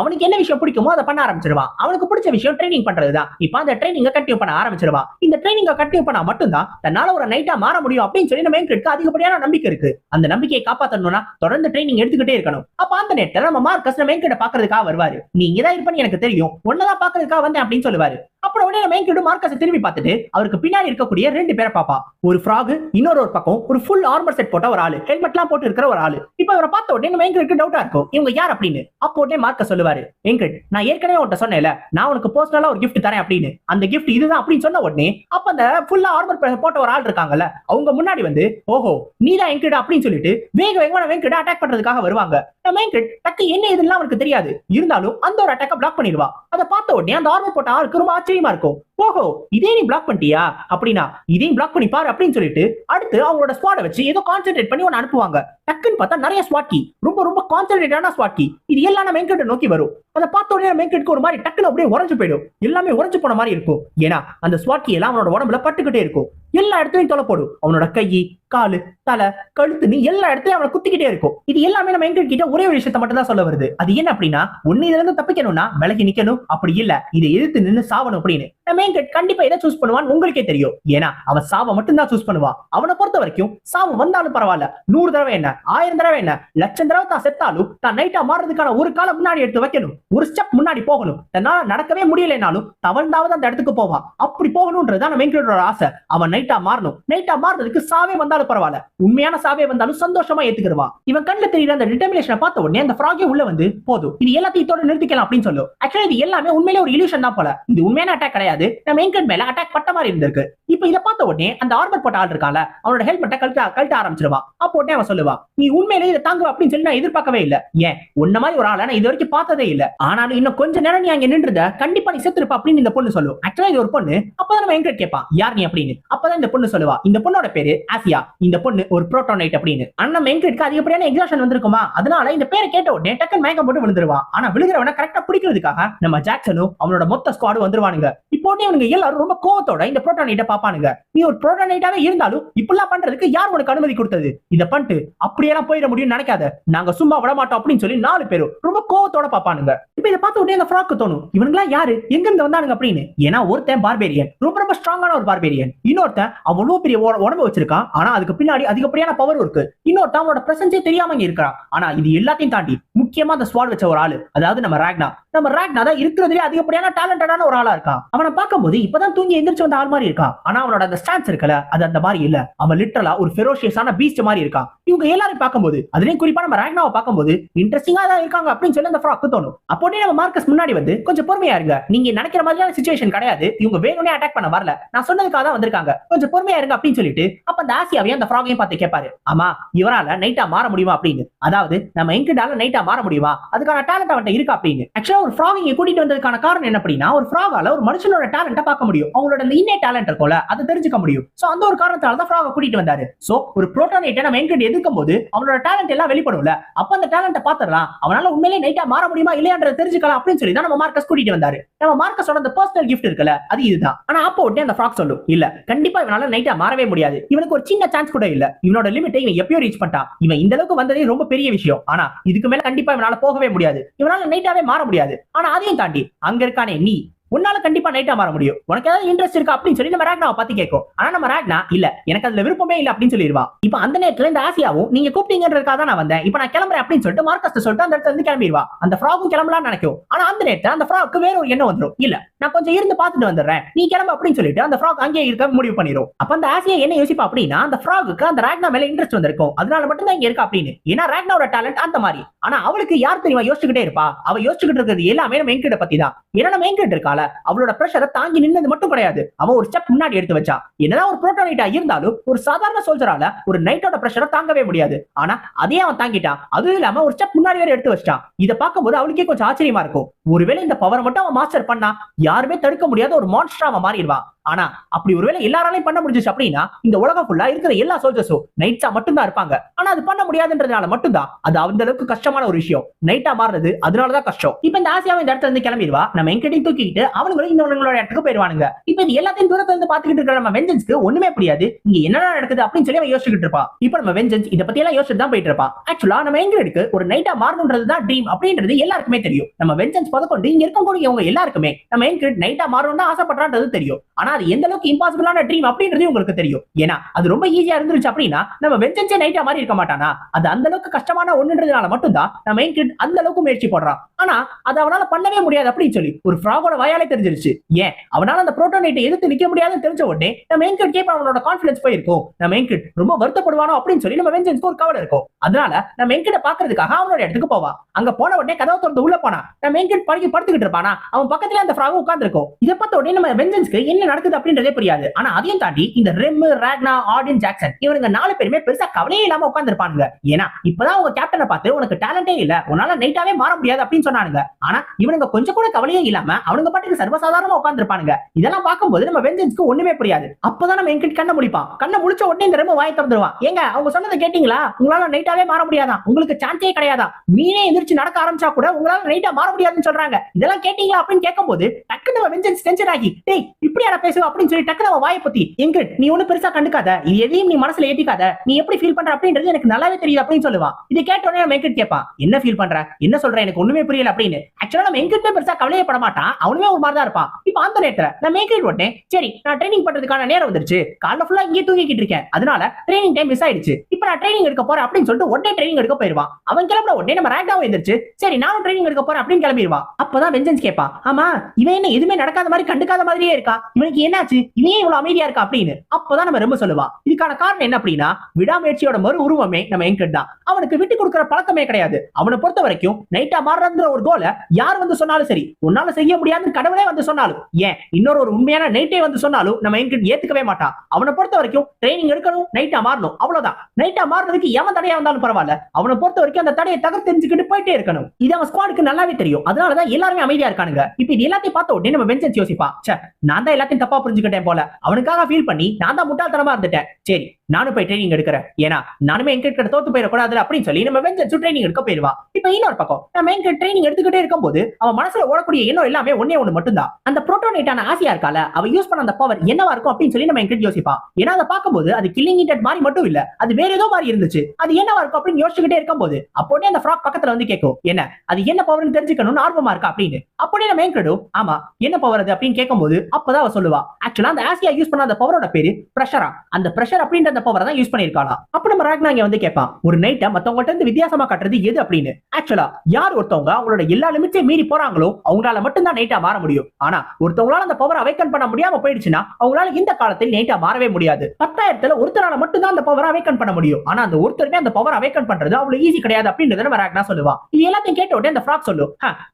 அவனுக்கு என்ன விஷயம் பிடிக்குமோ அதை பண்ண ஆரம்பிச்சிருவான். அவனுக்கு பிடிச்ச விஷயம் ட்ரைனிங் பண்றதுதான். இப்ப அந்த ட்ரைனிங்க கண்டினியூ பண்ண பண்ண ஆரம்பிச்சிருவா. இந்த ட்ரைனிங்க கண்டினியூ பண்ணா மட்டும்தான் தன்னால ஒரு நைட்டா மாற முடியும் அப்படின்னு சொல்லி நம்ம எங்களுக்கு அதிகப்படியான நம்பிக்கை இருக்கு. அந்த நம்பிக்கையை காப்பாத்தணும்னா தொடர்ந்து ட்ரைனிங் எடுத்துக்கிட்டே இருக்கணும். அப்ப அந்த நேரத்துல நம்ம மார்க்கஸ் நம்ம எங்கிட்ட பாக்குறதுக்காக வருவாரு. நீ இங்கதான் இருப்பேன்னு எனக்கு தெரியும். ஒன்னதான் பாக்குறதுக்காக வந்தேன் அப்படின்னு சொல்லுவாரு. அப்புறம் உடனே நம்ம எங்கிட்ட மார்க்கஸை திரும்பி பார்த்துட்டு அவருக்கு பின்னாடி இருக்கக்கூடிய ரெண்டு பேரை பாப்பா ஒரு ஃப்ராக் இன்னொரு ஒரு பக்கம் ஒரு ஃபுல் ஆர்மர் செட் போட்ட ஒரு ஆளு ஹெல்மெட்லாம் போட்டு இருக்கிற ஒரு ஆளு. இப்ப இவரை பார்த்த உடனே நம்ம எங்களுக்கு டவுட்டா இருக்கும். இவங்க யார் அப்படின்னு? அப்போ உடனே மார்க்க சொல்லுவாரு எங்கிட்ட நான் ஏற்கனவே உன்ட்ட சொன்னேன்ல நான் உனக்கு பர்சனலா ஒரு கிஃப்ட் தரேன் அப்படின்னு. அந்த கிஃப்ட் இதுதான் அப்படின்னு சொன்ன உடனே அப்ப அந்த ஃபுல்லா ஆர்மர் போட்ட ஒரு ஆள் இருக்காங்கல்ல அவங்க முன்னாடி வந்து ஓஹோ நீ தான் எங்கிட்ட அப்படின்னு சொல்லிட்டு வேக வேகமான வெங்கிட்ட அட்டாக் பண்றதுக்காக வருவாங்க. நம்ம வெங்கட் டக்கு என்ன இதுலாம் அவனுக்கு தெரியாது. இருந்தாலும் அந்த ஒரு அட்டாக்க பிளாக் பண்ணிடுவா. அதை பார்த்த உடனே அந்த ஆர்மர் போட்ட ஆளுக்கு ரொம்ப ஆச்சரியமா இருக்கும். ஓஹோ இதே நீ பிளாக் பண்ணிட்டியா? அப்படின்னா இதையும் பிளாக் பண்ணி பாரு அப்படின்னு சொல்லிட்டு அடுத்து அவங்களோட ஸ்குவாட வச்சு ஏதோ கான்சென்ட்ரேட் பண்ணி ஒன்னு அனுப்புவாங்க. டக்குன்னு பார்த்தா நிறைய ஸ்வாட்கி ரொம்ப ரொம்ப கான்சென்ட்ரேட்டான ஸ்வாட்கி இது எல்லாம் நம்ம வெங்கட் நோக்கி வரும். அதை பார்த்த உடனே வெங்கட்க்கு ஒரு மாதிரி டக்குன்னு அப்படியே உறைஞ்சு போயிடும். எல்லாமே உறைஞ்சு போன மாதிரி இருக்கும். ஏன்னா அந்த ஸ்வாட்டி எல்லாம் அவனோட உடம்புல பட்டுக்கிட்டே இருக்கும். எல்லா இடத்துலையும் தொலை போடும். அவனோட கை காலு தலை கழுத்துன்னு எல்லா இடத்துலயும் அவனை குத்திக்கிட்டே இருக்கும். இது எல்லாமே நம்ம எங்க கிட்ட ஒரே ஒரு விஷயத்த மட்டும் தான் சொல்ல வருது. அது என்ன அப்படின்னா ஒன்னு இதுல இருந்து தப்பிக்கணும்னா விலகி நிக்கணும். அப்படி இல்ல இதை எதிர்த்து நின்னு சாவணும் அப்படின்னு. நம்ம எங்க கண்டிப்பா எதை சூஸ் பண்ணுவான்னு உங்களுக்கே தெரியும். ஏன்னா அவன் சாவை மட்டும் தான் சூஸ் பண்ணுவான் அவனை பொறுத்த வரைக்கும் சாவு வந்தாலும் பரவாயில்ல. நூறு தடவை என்ன ஆயிரம் தடவை என்ன லட்சம் தடவை தான் செத்தாலும் தான் நைட்டா மாறுறதுக்கான ஒரு காலம் முன்னாடி எடுத்து வைக்கணும். ஒரு ஸ்டெப் முன்னாடி போகணும். தன்னால நடக்கவே முடியலைனாலும் தவழ்ந்தாவது அந்த இடத்துக்கு போவான் அப்படி போகணும்ன்றதுதான் நம்ம எங்களோட ஆசை. அவன் நைட்டா மாறணும். நைட்டா மாறுறதுக்கு சாவே வந்தாலும் பரவாயில்ல. உண்மையான சாவே வந்தாலும் சந்தோஷமா ஏத்துக்கிடுவான். இவன் கண்ணுல தெரியுற அந்த டிட்டர்மினேஷனை பார்த்த உடனே அந்த ஃப்ராகே உள்ள வந்து போதும். இது எல்லாத்தையும் இதோட நிறுத்திக்கலாம் அப்படின்னு சொல்லும் ஆக்சுவலா இது எல்லாமே உண்மையிலே ஒரு இலியூஷன் தான் போல. இது உண்மையான அட்டாக் கிடையாது. நம்ம எங்கன் மேல அட்டாக் பட்ட மாதிரி இருந்திருக்கு. இப்போ இதை பார்த்த உடனே அந்த ஆர்மர் போட்ட ஆள் இருக்கால அவனோட ஹெல்மெட்டை கழட்ட கழட்ட ஆரம்பிச்சிருவான். அப்போ உடனே அவன் சொல்லுவான் நீ உண்மையிலே இதை தாங்குவ அப்படின்னு சொல்லி நான் எதிர்பார்க்கவே இல்ல. ஏன்? உன்ன மாதிரி ஒரு ஆளை நான் இது வரைக்கும் பார்த்ததே இல்ல. ஆனாலும் இன்னும் கொஞ்ச நேரம் நீ அங்க நின்றுத கண்டிப்பா நீ செத்துருப்பா அப்படின்னு இந்த பொண்ணு சொல்லும். ஆக்சுவலா இது ஒரு பொண்ணு. அப்பதான் நம்ம கேட்பான் யார் நீ? அப்படின்னு. அப்பதான் இந்த பொண்ணு சொல்லுவா இந்த பொண்ணோட பேரு ஆசியா இந்த பொண்ணு ஒரு புரோட்டோனைட் அப்படின்னு. அண்ணன் நம்ம அதிகப்படியான எக்ஸாஷன் வந்திருக்குமா? அதனால இந்த பேரை கேட்ட உடனே டக்கன் மயக்கம் போட்டு விழுந்துருவான். ஆனா விழுகிறவன கரெக்டா பிடிக்கிறதுக்காக நம்ம ஜாக்சனும் அவனோட மொத்த ஸ்குவாடும் வந்துருவானுங்க. இப்போ உடனே இவனுங்க எல்லாரும் ரொம்ப கோவத்தோட இந்த புரோட்டோனைட்ட பாப்பானுங்க நீ ஒரு புரோட்டோனைட்டாவே இருந்தாலும் இப்படிலாம் பண்றதுக்கு யார் உனக்கு அனுமதி கொடுத்தது? இத பண்ணிட்டு அப்படியெல்லாம் போயிட முடியும்னு நினைக்காத. நாங்க சும்மா விட மாட்டோம் அப்படின்னு சொல்லி நாலு பேரும் ரொம்ப கோவத்தோட பாப்பானுங்க இப்ப இதை பார்த்த உடனே அந்த ஃப்ராக்கு தோணும் இவனுங்களா யாரு? எங்க இருந்து வந்தானுங்க? அப்படின்னு. ஏன்னா ஒருத்தன் பார்பேரியன் ரொம்ப ரொம்ப ஸ்ட்ராங்கான ஒரு பார்பேரியன் இன்னொருத்தன் அவ்வளவு பெரிய உடம்பு வச்சிருக்கான். ஆனா அதுக்கு பின்னாடி அதிகப்படியான பவர் இருக்கு. இன்னொருத்தன் அவனோட பிரசன்ஸே தெரியாம இங்க இருக்கிறான். ஆனா இது எல்லாத்தையும் தாண்டி முக்கியமா அந்த ஸ்வாட் வச்ச ஒரு ஆளு. அதாவது நம்ம ராக்னா. நம்ம ராக்னா தான் இருக்கிறதுலே அதிகப்படியான டேலண்டடான ஒரு ஆளா இருக்கான். அவனை பார்க்கும்போது இப்பதான் தூங்கி எந்திரிச்சு வந்த ஆள் மாதிரி இருக்கான். ஆனா அவனோட அந்த ஸ்டான்ஸ் இருக்கல அது அந்த மாதிரி இல்ல. அவன் லிட்டரலா ஒரு ஃபெரோஷியஸான பீஸ்ட் மாதிரி இருக்கான். இவங்க எல்லாரும் பார்க்கும்போது அதுலயும் குறிப்பா நம்ம ராக்னாவை பார்க்கும்போது இன்ட்ரெஸ்டிங்கா தான் இருக்காங்க அப்படின்னு சொல்லி அந்த ஃப்ராக்கு தோணும். அப்போதே நம்ம மார்க்கஸ் முன்னாடி வந்து கொஞ்சம் பொறுமையா இருங்க. நீங்க நினைக்கிற மாதிரியான சுச்சுவேஷன் கிடையாது. இவங்க வேணும்னே அட்டாக் பண்ண வரல. நான் சொன்னதுக்காக தான் வந்திருக்காங்க. கொஞ்சம் பொறுமையா இருங்க அப்படின்னு சொல்லிட்டு அப்ப அந்த ஆசியாவையும் அந்த ஃப்ராகையும் பார்த்து கேட்பாரு ஆமா இவரால நைட்டா மாற முடியுமா அப்படின்னு. அதாவது நம்ம எங்கிட்டால நைட்டா மாற முடியுமா? அதுக்கான டேலண்ட் அவன்கிட்ட இருக்கா அப்படின்னு. ஆக்சுவலா ஒரு ஃப்ராகிங்க கூட்டிட்டு வந்ததுக்கான காரணம் என்ன அப்படின்னா ஒரு ஃப்ராகால ஒரு மனுஷனோட டேலண்ட்டை பார்க்க முடியும். அவங்களோட அந்த இன்னே டேலண்ட் இருக்கும்ல அதை தெரிஞ்சுக்க முடியும். சோ அந்த ஒரு காரணத்தால தான் ஃப்ராக கூட்டிட்டு வந்தாரு. சோ ஒரு புரோட்டானேட்டை நம்ம எங்கிட்ட எதிர்க்கும் போது அவனோட டேலண்ட் எல்லாம் வெளிப்படும்ல. அப்ப அந்த டேலண்ட்டை பாத்துடலாம் அவனால உண்மையிலேயே நைட்டா மாற முடியுமா இல்லையான்றத தெரிஞ்சுக்கலாம் அப்படின்னு சொல்லி தான் நம்ம மார்க்கஸ் கூட்டிட்டு வந்தாரு. நம்ம மார்க்கஸோட அந்த பர்சனல் கிஃப்ட் இருக்குல்ல அது தான். ஆனா அப்போ உடனே அந்த ஃப்ராக் சொல்லும் இல்ல கண்டிப்பா இவனால நைட்டா மாறவே முடியாது. இவனுக்கு ஒரு சின்ன சான்ஸ் கூட இல்ல. இவனோட லிமிட்டை இவன் எப்பயோ ரீச் பண்ணிட்டான். இவன் இந்த அளவுக்கு வந்ததே ரொம்ப பெரிய விஷயம். ஆனா இதுக்கு மேல கண்டிப்பா இவனால போகவே முடியாது. இவனால நைட்டாவே மாற முடியாது. ஆனா அதையும் தாண்டி அங்க இருக்கானே நீ உன்னால கண்டிப்பா நைட்டா மாற முடியும். உனக்கு ஏதாவது இன்ட்ரெஸ்ட் இருக்கா அப்படின்னு சொல்லி நம்ம ராக்னாவை பத்தி கேட்கும். ஆனா நம்ம ராக்னா இல்ல எனக்கு அதுல விருப்பமே இல்ல அப்படின்னு சொல்லிடுவா. இப்ப அந்த நேரத்துல இந்த ஆசியாவும் நீங்க கூப்பிட்டீங்கன்றதுக்காக தான் நான் வந்தேன். இப்போ நான் கிளம்புறேன் அப்படின்னு சொல்லிட்டு மார்க்கஸ் சொல்லிட்டு அந்த இடத்துல இருந்து கிளம்பிடுவா. அந்த ஃப்ராகும் கிளம்பலாம் நினைக்கும். ஆனா அந்த நேரத்துல அந்த ஃப்ராக்கு வேற ஒரு எண்ணம் வந்துடும் இல்ல நான் கொஞ்சம் இருந்து பார்த்துட்டு வந்துடுறேன். நீ கிளம்பு அப்படின்னு சொல்லிட்டு அந்த ஃப்ராக் அங்கேயே இருக்க முடிவு பண்ணிடும் அப்ப அந்த ஆசியா என்ன யோசிப்பா அப்படின்னா அந்த ஃப்ராகுக்கு அந்த ராக்னா மேல இன்ட்ரெஸ்ட் வந்திருக்கும். அதனால மட்டும் தான் இங்க இருக்கா அப்படின்னு. ஏன்னா ராக்னாவோட டேலண்ட் அந்த மாதிரி. ஆனா அவளுக்கு யார் தெரியுமா யோசிச்சுக்கிட்டே இருப்பா. அவ யோசிச்சுக்கிட்டு இருக்கிறது எல்லாமே நம்ம மெயின்கிட்ட பத்தி தான் ஏன்னா நம்ம மெயின்கிட்ட இருக்கால. அவளோட பிரஷரை தாங்கி நின்னது மட்டும் கிடையாது. அவன் ஒரு ஸ்டெப் முன்னாடி எடுத்து வச்சா. என்னதான் ஒரு புரோட்டோனைட்டா இருந்தாலும் ஒரு சாதாரண சோல்ஜரால ஒரு நைட்டோட பிரஷரை தாங்கவே முடியாது. ஆனா அதே அவன் தாங்கிட்டான். அதுவும் இல்லாம ஒரு ஸ்டெப் முன்னாடி வேற எடுத்து வச்சிட்டான். இதை பார்க்கும்போது அவளுக்கே கொஞ்சம் ஆச்சரியமா இருக்கும். ஒருவேளை இந்த பவரை மட்டும் அவன் மாஸ்டர் பண்ணா யாருமே தடுக்க முடியாத ஒரு மான்ஸ்டரா அவன் மாறிடுவான். ஆனா அப்படி ஒருவேளை எல்லாராலையும் பண்ண முடிஞ்சிச்சு அப்படின்னா இந்த உலகம் ஃபுல்லா இருக்கிற எல்லா சோல்ஜர்ஸும் நைட்ஸா மட்டும்தான் இருப்பாங்க. ஆனா அது பண்ண முடியாதுன்றதுனால மட்டும்தான் அது அந்த அளவுக்கு கஷ்டமான ஒரு விஷயம். நைட்டா மாறுறது அதனாலதான் கஷ்டம். இப்ப இந்த ஆசியாவை இந்த இடத்துல இருந்து கிளம்பிடுவா? நம்ம எங்கடையும் தூக்கிட்டு அவங்களும் இன்னொருங்களோட இடத்துக்கு போயிருவானுங்க இப்ப இது எல்லாத்தையும் தூரத்துல இருந்து பாத்துக்கிட்டு இருக்கிற நம்ம வெஞ்சன்ஸ்க்கு ஒண்ணுமே புரியாது. இங்க என்னடா நடக்குது அப்படின்னு சொல்லி அவன் யோசிச்சுட்டு இருப்பான் இப்ப நம்ம வெஞ்சன்ஸ் இதை பத்தி எல்லாம் யோசிச்சுட்டு தான் போயிட்டு இருப்பான் ஆக்சுவலா நம்ம எங்களுக்கு ஒரு நைட்டா மாறணுன்றது தான் ட்ரீம் அப்படின்றது எல்லாருக்குமே தெரியும். நம்ம வெஞ்சன்ஸ் பதக்கொண்டு இங்க இருக்கக்கூடியவங்க எல்லாருக்குமே நம்ம எங்க நைட்டா மாறணும்னு தான் ஆசைப்படுறான்றது தெரியும். ஆனா அது எந்த அளவுக்கு இம்பாசிபிளான ட்ரீம் அப்படின்றது உங்களுக்கு தெரியும். ஏன்னா அது ரொம்ப ஈஸியா இருந்துருச்சு அப்படின்னா நம்ம வெஞ்சன்ஸே நைட்டா மாதிரி இருக்க மாட்டானா? அது அந்த அளவுக்கு கஷ்டமான ஒண்ணுன்றதுனால மட்டும்தான் நம்ம மெயின் கிரிட் அந்த அளவுக்கு முயற்சி போடுறான் ஆனா அது அவனால பண்ணவே முடியாது அப்படின்னு சொல்லி ஒரு ஃப்ராகோட வாயாலே தெரிஞ்சிருச்சு. ஏன்? அவனால அந்த புரோட்டோனைட்டை எதிர்த்து நிக்க முடியாதுன்னு தெரிஞ்ச உடனே நம்ம மெயின் கேப்ப அவனோட கான்பிடன்ஸ் போயிருக்கும். நம்ம மெயின் ரொம்ப வருத்தப்படுவானோ அப்படின்னு சொல்லி நம்ம வெஞ்சன்ஸ்க்கு ஒரு கவலை இருக்கும். அதனால நம்ம மெயின் கிட்ட பாக்குறதுக்காக அவனோட இடத்துக்கு போவா. அங்க போன உடனே கதவு திறந்து உள்ள போனா நம்ம மெயின் கிட் படுக்கி படுத்துக்கிட்டு இருப்பானா? அவன் பக்கத்துல அந்த ஃப்ராக் உட்கார்ந்து இருக்கும் இதை பார்த்த உடனே நம்ம வெஞ்சன்ஸ்க்கு என்ன நடக்குது அப்படின்றதே புரியாது. ஆனா அதையும் தாண்டி இந்த ரெம் ராக்னா ஆடின் ஜாக்சன் இவனுங்க நாலு பேருமே பெருசா கவலையே இல்லாம உட்காந்துருப்பானுங்க ஏன்னா இப்பதான் உங்க கேப்டனை பார்த்து உனக்கு டேலண்டே இல்ல உன்னால நைட்டாவே மாற முடியாது அப்படின்னு சொன்னானுங்க. ஆனா இவனுங்க கொஞ்சம் கூட கவலையே இல்லாம அவனுங்க பாட்டுக்கு சர்வசாதாரணமா உட்காந்துருப்பானுங்க இதெல்லாம் பார்க்கும்போது நம்ம வெஞ்சன்ஸ்க்கு ஒண்ணுமே புரியாது. அப்பதான் நம்ம எங்கிட்ட கண்ணை முடிப்பான் கண்ணை முடிச்ச உடனே இந்த ரெம்ப வாய் தந்துருவான் ஏங்க அவங்க சொன்னதை கேட்டீங்களா? உங்களால நைட்டாவே மாற முடியாதா? உங்களுக்கு சான்ஸே கிடையாதா? மீனே எந்திரிச்சு நடக்க ஆரம்பிச்சா கூட உங்களால நைட்டா மாற முடியாதுன்னு சொல்றாங்க. இதெல்லாம் கேட்டீங்களா அப்படின்னு கேட்கும்போது டக்குனு நம்ம வெஞ்சன்ஸ் டென்ஷன் ஆகி டேய் இப்படி யாரா பேசுவ அப்படின்னு சொல்லி டக்குனு அவன் வாயை பத்தி எங்க நீ ஒண்ணு பெருசா கண்டுக்காத. இது எதையும் நீ மனசுல ஏத்திக்காத. நீ எப்படி ஃபீல் பண்ற அப்படின்றது எனக்கு நல்லாவே தெரியுது அப்படின்னு சொல்லுவான் இதை கேட்ட உடனே நம்ம எங்கிட்ட கேட்பான் என்ன ஃபீல் பண்ற? என்ன சொல்ற? எனக்கு ஒண்ணுமே புரியல அப்படின்னு. ஆக்சுவலா நம்ம எங்கிட்ட பெருசா கவலையே பட மாட்டான். அவனுமே ஒரு மாதிரி தான் இருப்பான். இப்ப அந்த நேரத்துல நான் மேக்கிட் உடனே சரி நான் ட்ரைனிங் பண்றதுக்கான நேரம் வந்துருச்சு. காலைல ஃபுல்லா இங்கே தூங்கிக்கிட்டு இருக்கேன். அதனால ட்ரைனிங் டைம் மிஸ் ஆயிடுச்சு. இப்ப நான் ட்ரைனிங் எடுக்க போறேன் அப்படின்னு சொல்லிட்டு உடனே ட்ரைனிங் எடுக்க போயிருவான். அவன் கிளம்புற உடனே நம்ம ரேங்காவும் எந்திரிச்சு சரி நானும் ட்ரைனிங் எடுக்க போறேன் அப்படின்னு கிளம்பிடுவான் அப்பதான் வெஞ்சன்ஸ் கேட்பான் ஆமா இவன் என்ன எதுவுமே நடக்காத மாதிரி கண்டுக்காத மாதிரியே இருக்கா? இவனுக்கு என்னாச்சு? இவன் இவ்வளவு அமைதியா இருக்கா அப்படின்னு? அப்பதான் நம்ம ரொம்ப சொல்லுவா. இதுக்கான காரணம் என்ன அப்படின்னா விடாமுயற்சியோட மறு உருவமே நம்ம எங்கட் தான். அவனுக்கு விட்டு கொடுக்குற பழக்கமே கிடையாது. அவனை பொறுத்த வரைக்கும் நைட்டா மாறுறன்ற ஒரு கோலை யார் வந்து சொன்னாலும் சரி உன்னால செய்ய முடியாதுன்னு கடவுளே வந்து சொன்னாலும் ஏன்? இன்னொரு ஒரு உண்மையான நைட்டே வந்து சொன்னாலும் நம்ம எங்கட் ஏத்துக்கவே மாட்டான் அவனை பொறுத்த வரைக்கும் ட்ரைனிங் எடுக்கணும் நைட்டா மாறணும். அவ்வளவுதான். நைட்டா மாறுறதுக்கு எவன் தடையா வந்தாலும் பரவாயில்ல. அவனை பொறுத்த வரைக்கும் அந்த தடையை தகர்த்து தெரிஞ்சுக்கிட்டு போயிட்டே இருக்கணும். இது அவன் ஸ்குவாடுக்கு நல்லாவே தெரியும். அதனாலதான் எல்லாருமே அமைதியா இருக்கானுங்க. இப்ப இது எல்லாத்தையும் பார்த்த உடனே நம்ம வெஞ்சன்ஸ் யோசிப்பா. ச்சே நான் தான் எல்லாத்தையும் தப்பா புரிஞ்சுக்கிட்டேன் போல. அவனுக்காக ஃபீல் பண்ணி நான் தான் முட்டாள்தனமா இருந்துட்டேன். சரி நானும் போய் ட்ரைனிங் எடுக்கிறேன். ஏன்னா நானுமே என்கிட்ட கிட்ட தோத்து போயிடக்கூடாது அப்படின்னு சொல்லி நம்ம வெஞ்சன்ஸ் ட்ரைனிங் எடுக்க போயிருவா. இப்ப இன்னொரு பக்கம் நம்ம எங்க ட்ரைனிங் எடுத்துக்கிட்டே இருக்கும்போது அவன் மனசுல ஓடக்கூடிய எண்ணம் எல்லாமே ஒன்னே ஒண்ணு மட்டும்தான். அந்த புரோட்டோனேட்டான ஆசையா இருக்கால அவ யூஸ் பண்ண அந்த பவர் என்னவா இருக்கும் அப்படின்னு சொல்லி நம்ம என்கிட்ட யோசிப்பா ஏன்னா அதை பார்க்கும்போது அது கில்லிங் இன்டெட் மாதிரி மட்டும் இல்ல அது வேற ஏதோ மாதிரி இருந்துச்சு. அது என்னவா இருக்கும் அப்படின்னு யோசிச்சுக்கிட்டே இருக்கும்போது அப்போனே அந்த ஃப்ராக் பக்கத்துல வந்து கேட்கும் என்ன அது என்ன பவர்னு தெரிஞ்சுக்கணும்னு ஆர்வமா இருக்கா? அப்படின்னு. அப்படியே நம்ம என்கிட்ட ஆமா என்ன பவர் அது? அப்படின்னு கேட்கும்போது அப்பதான் அவ சொல்லுவா ஆக்சுவலா அந்த ஆசியா யூஸ் பண்ண அந்த பவரோட பேரு பிரஷரா அந்த பிரஷர் அப்படின்ற அந்த பவரை தான் யூஸ் பண்ணிருக்காளா அப்ப நம்ம ராக்னா இங்க வந்து கேட்பான் ஒரு நைட்டை மத்தவங்கள்ட்ட இருந்து வித்தியாசமா கட்டுறது எது அப்படின்னு? ஆக்சுவலா யார் ஒருத்தவங்க அவங்களோட எல்லா லிமிட்ஸையும் மீறி போறாங்களோ அவங்களால மட்டும்தான் நைட்டா மாற முடியும். ஆனா ஒருத்தவங்களால அந்த பவர் அவைக்கன் பண்ண முடியாம போயிடுச்சுன்னா அவங்களால இந்த காலத்தில் நைட்டா மாறவே முடியாது. பத்தாயிரத்துல ஒருத்தரால மட்டும்தான் அந்த பவர் அவைக்கன் பண்ண முடியும். ஆனா அந்த ஒருத்தருமே அந்த பவர் அவைக்கன் பண்றது அவ்வளவு ஈஸி கிடையாது அப்படின்றத நம்ம ராக்னா சொல்லுவான். இது எல்லாத்தையும் கேட்ட உடனே அந்த ஃப்ராக் சொல்லும்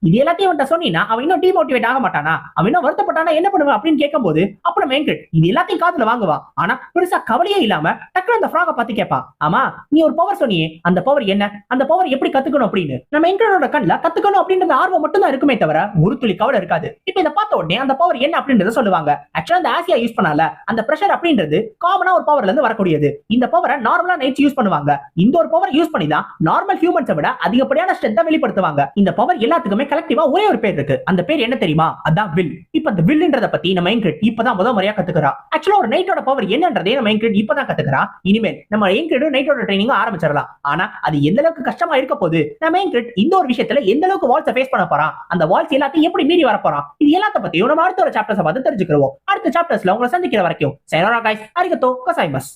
இது எல்லாத்தையும் சொன்னீங்கன்னா அவன் இன்னும் டிமோட்டிவேட் ஆக மாட்டானா? அவன் இன்னும் வருத்தப்பட்டானா? என்ன பண்ணுவான் அப்படின்னு கேட்கும்போது அப்ப அப்புறம் எங்கிட் இது எல்லாத்தையும் காதுல வாங்குவா. ஆனா பெருசா கவலையே இல்லாம டக்குனு அந்த ஃப்ராக பார்த்து கேட்பான் ஆமா நீ ஒரு பவர் சொன்னியே அந்த பவர் என்ன? அந்த பவர் எப்படி கத்துக்கணும் அப்படின்னு? நம்ம எங்களோட கண்ணில் கத்துக்கணும் அப்படின்றது ஆர்வம் மட்டும் தான் இருக்குமே தவிர ஒரு துளி கவலை இருக்காது. இப்போ இதை பார்த்த உடனே அந்த பவர் என்ன அப்படின்றத சொல்லுவாங்க. ஆக்சுவலா அந்த ஆசியா யூஸ் பண்ணல அந்த பிரஷர் அப்படின்றது காமனா ஒரு பவர்ல இருந்து வரக்கூடியது. இந்த பவரை நார்மலா நைட்ஸ் யூஸ் பண்ணுவாங்க. இந்த ஒரு பவர் யூஸ் பண்ணி தான் நார்மல் ஹியூமன்ஸை விட அதிகப்படியான ஸ்ட்ரென்த்தை வெளிப்படுத்துவாங்க. இந்த பவர் எல்லாத்துக்குமே கலெக்டிவா ஒரே ஒரு பேர் இருக்கு. அந்த பேர் என்ன தெரியுமா? அதான் வில் இப்ப அந்த வில்ன்றத பத்தி நம்ம என்கிரிட் இப்பதான் முத முறையா கத்துக்கிறா. ஆக்சுவலா ஒரு நைட்டோட பவர் என்னன்றதே நம்ம என்கிரிட் இப்பதான் கத்துக்கிறா. இனிமேல் நம்ம என்கிரிட் நைட்டோட ட்ரைனிங் ஆரம்பிச்சிடலாம். ஆனா அது எந்த அளவுக்கு கஷ்டமா இருக்க போகுது? நம்ம என்கிரிட் இந்த ஒரு விஷயத்துல எந்த அளவுக்கு வால்ஸை ஃபேஸ் பண்ண போறான்? அந்த வால்ஸ் எல்லாத்தையும் எப்படி மீறி வர போறான்? இது எல்லாத்த பத்தியும் நம்ம அடுத்த ஒரு சாப்டர்ஸ் பார்த்து தெரிஞ்சுக்கிறோம் அடுத்த சாப்டர்ஸ்ல உங்களை சந்திக்கிற வரைக்கும் சைனோரா கைஸ் அரிகத்தோ கசாய்மஸ்